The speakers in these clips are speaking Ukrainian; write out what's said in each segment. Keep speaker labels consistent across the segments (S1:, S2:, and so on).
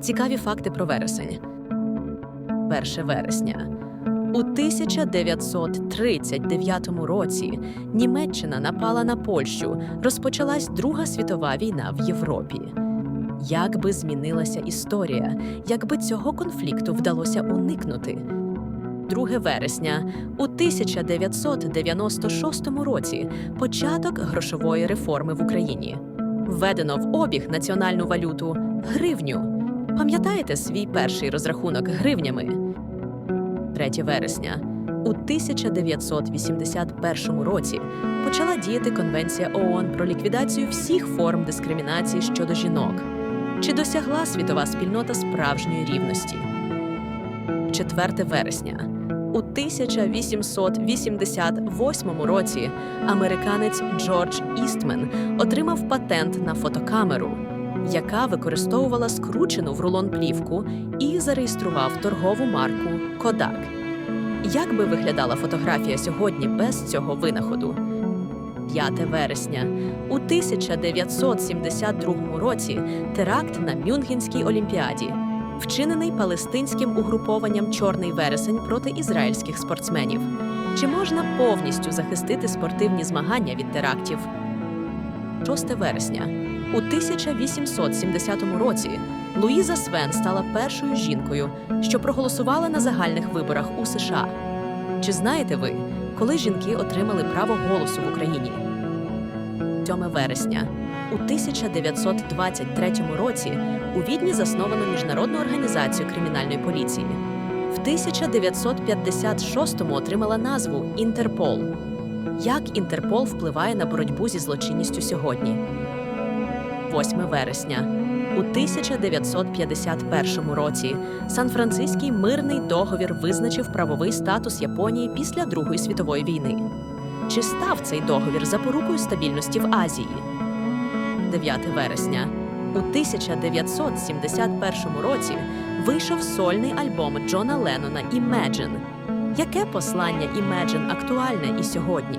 S1: Цікаві факти про вересень. 1 вересня. У 1939 році Німеччина напала на Польщу. Розпочалась Друга світова війна в Європі. Як би змінилася історія, якби цього конфлікту вдалося уникнути? 2 вересня у 1996 році початок грошової реформи в Україні. Введено в обіг національну валюту гривню. Пам'ятаєте свій перший розрахунок гривнями? 3 вересня. У 1981 році почала діяти Конвенція ООН про ліквідацію всіх форм дискримінації щодо жінок. Чи досягла світова спільнота справжньої рівності? 4 вересня. У 1888 році американець Джордж Істмен отримав патент на фотокамеру, яка використовувала скручену в рулон плівку і зареєстрував торгову марку Kodak. Як би виглядала фотографія сьогодні без цього винаходу? 5 вересня. У 1972 році теракт на Мюнхенській олімпіаді, вчинений палестинським угрупованням Чорний вересень проти ізраїльських спортсменів. Чи можна повністю захистити спортивні змагання від терактів? 6 вересня. У 1870 році Луїза Свен стала першою жінкою, що проголосувала на загальних виборах у США. Чи знаєте ви, коли жінки отримали право голосу в Україні? 7 вересня. У 1923 році у Відні засновано Міжнародну організацію кримінальної поліції. В 1956-му отримала назву Інтерпол. Як Інтерпол впливає на боротьбу зі злочинністю сьогодні? 8 вересня. У 1951 році Сан-Франциський мирний договір визначив правовий статус Японії після Другої світової війни. Чи став цей договір запорукою стабільності в Азії? 9 вересня. У 1971 році вийшов сольний альбом Джона Леннона «Imagine». Яке послання Imagine актуальне і сьогодні?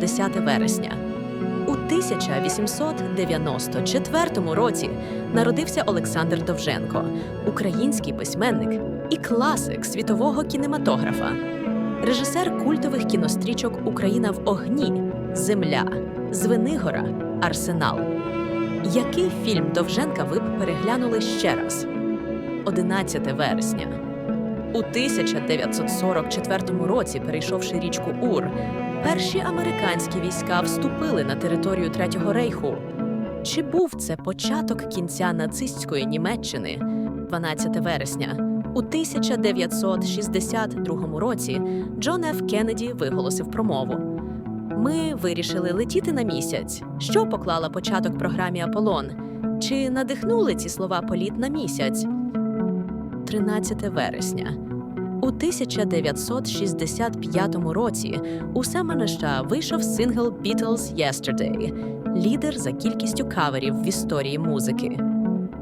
S1: 10 вересня. У 1894 році народився Олександр Довженко, український письменник і класик світового кінематографа, режисер культових кінострічок Україна в огні, Земля, Звенигора, Арсенал. Який фільм Довженка ви б переглянули ще раз? 11 вересня. У 1944 році, перейшовши річку Ур, перші американські війська вступили на територію Третього рейху. Чи був це початок кінця нацистської Німеччини? 12 вересня. У 1962 році Джон Ф. Кеннеді виголосив промову. Ми вирішили летіти на місяць. Що поклала початок програмі Аполлон? Чи надихнули ці слова політ на місяць? 13 вересня. У 1965 році у Семена США вийшов сингл Beatles Yesterday, лідер за кількістю каверів в історії музики.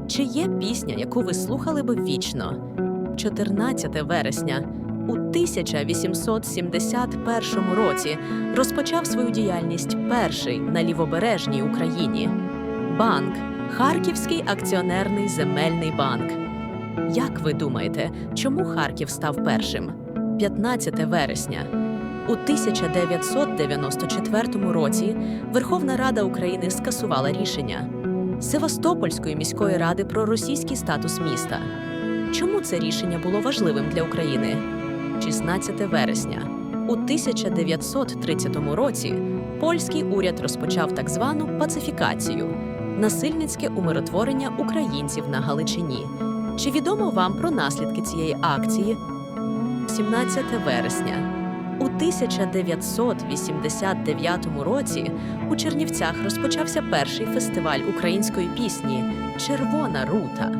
S1: Чи є пісня, яку ви слухали би вічно? 14 вересня. У 1871 році розпочав свою діяльність перший на лівобережній Україні банк Харківський акціонерний земельний банк. Як ви думаєте, чому Харків став першим? 15 вересня. У 1994 році Верховна Рада України скасувала рішення Севастопольської міської ради про російський статус міста. Чому це рішення було важливим для України? 16 вересня. У 1930 році польський уряд розпочав так звану пацифікацію насильницьке умиротворення українців на Галичині. Чи відомо вам про наслідки цієї акції? 17 вересня. У 1989 році у Чернівцях розпочався перший фестиваль української пісні Червона рута.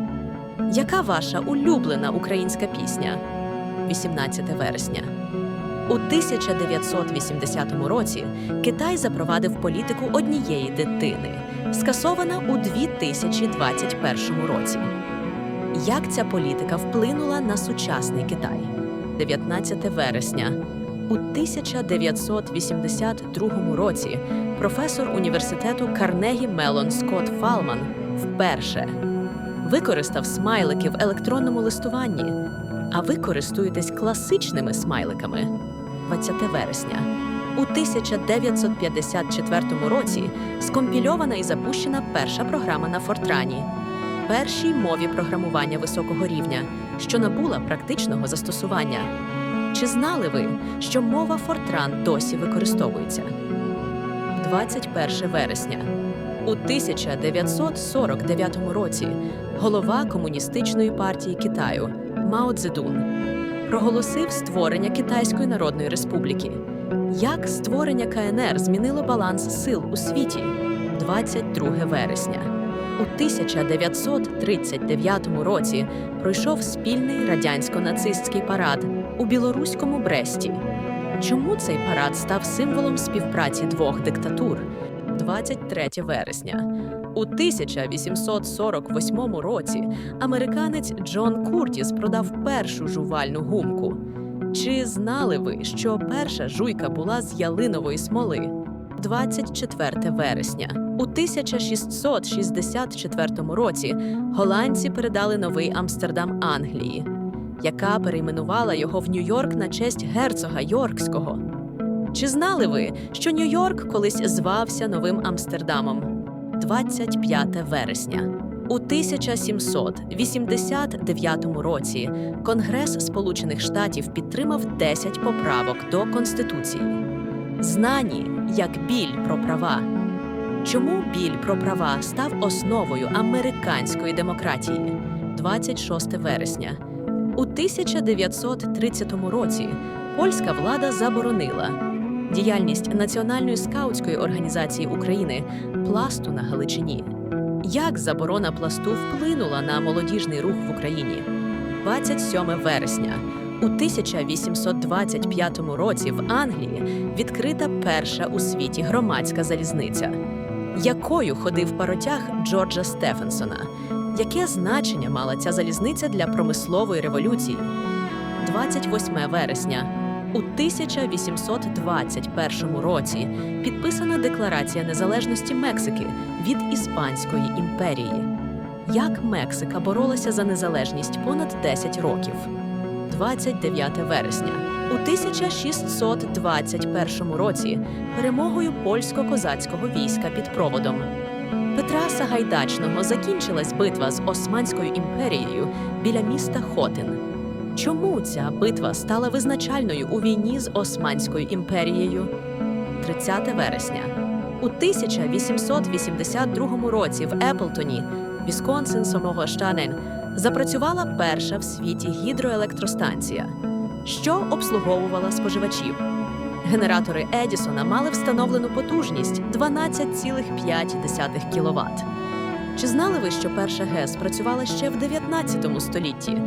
S1: Яка ваша улюблена українська пісня? 18 вересня. У 1980 році Китай запровадив політику однієї дитини, скасована у 2021 році. Як ця політика вплинула на сучасний Китай? 19 вересня. У 1982 році професор університету Карнегі Мелон Скотт Фалман вперше використав смайлики в електронному листуванні. А ви користуєтесь класичними смайликами. 20 вересня. У 1954 році скомпільована і запущена перша програма на Фортрані, першій мові програмування високого рівня, що набула практичного застосування. Чи знали ви, що мова Фортран досі використовується? 21 вересня. У 1949 році голова Комуністичної партії Китаю Мао Цзедун проголосив створення Китайської Народної Республіки. Як створення КНР змінило баланс сил у світі? 22 вересня. У 1939 році пройшов спільний радянсько-нацистський парад у білоруському Бресті. Чому цей парад став символом співпраці двох диктатур? 23 вересня. У 1848 році американець Джон Куртіс продав першу жувальну гумку. Чи знали ви, що перша жуйка була з ялинової смоли? 24 вересня. У 1664 році голландці передали новий Амстердам Англії, яка перейменувала його в Нью-Йорк на честь герцога Йоркського. Чи знали ви, що Нью-Йорк колись звався Новим Амстердамом? 25 вересня. У 1789 році Конгрес Сполучених Штатів підтримав 10 поправок до Конституції. Знані як біль про права. Чому біль про права став основою американської демократії? 26 вересня. У 1930 році польська влада заборонила діяльність Національної скаутської організації України пласту на Галичині. Як заборона пласту вплинула на молодіжний рух в Україні? 27 вересня. У 1825 році в Англії відкрита перша у світі громадська залізниця. Якою ходив паротяг Джорджа Стефенсона? Яке значення мала ця залізниця для промислової революції? 28 вересня. У 1821 році підписана Декларація незалежності Мексики від Іспанської імперії. Як Мексика боролася за незалежність понад 10 років? 29 вересня. У 1621 році перемогою польсько-козацького війська під проводом Петра Сагайдачного закінчилась битва з Османською імперією біля міста Хотин. Чому ця битва стала визначальною у війні з Османською імперією? 30 вересня. У 1882 році в Еплтоні, Вісконсин Самого Штанен, запрацювала перша в світі гідроелектростанція, що обслуговувала споживачів. Генератори Едісона мали встановлену потужність 12,5 кВт. Чи знали ви, що перша ГЕС працювала ще в 19 столітті?